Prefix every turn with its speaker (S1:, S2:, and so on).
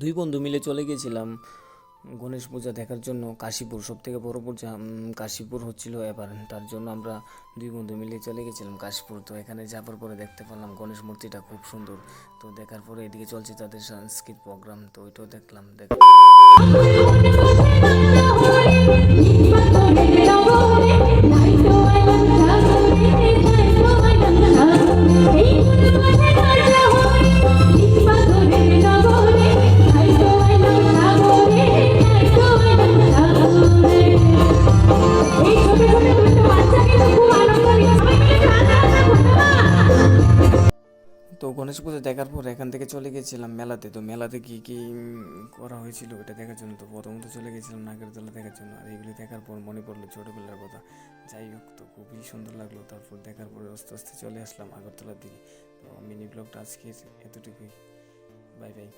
S1: দুই বন্ধু মিলে চলে গিয়েছিলাম গণেশ পূজা দেখার জন্য কাশীপুর। সব থেকে বড় পূজা কাশীপুর হচ্ছিল এবার। তার জন্য আমরা দুই বন্ধু মিলে চলে গেছিলাম কাশীপুর। তো এখানে যাওয়ার পরে দেখতে পেলাম গণেশ মূর্তিটা খুব সুন্দর। তো দেখার পরে এদিকে চলছে তাদের সাংস্কৃতিক প্রোগ্রাম তো ওইটাও দেখলাম। দেখ তো গণেশ পুজো দেখার পর এখান থেকে চলে গেছিলাম মেলাতে। তো মেলাতে কী কী করা হয়েছিল ওটা দেখার জন্য? তো প্রথমত চলে গেছিলাম নাগরদোলা দেখার জন্য। আর এগুলি দেখার পর মনে পড়ল ছোটোবেলার কথা। যাই হোক, তো খুবই সুন্দর লাগল। তারপর দেখার পরে আস্তে আস্তে চলে আসলাম আগরতলার দিকে। তো মিনি ব্লগটা আজকে এতটুকুই। Bye bye.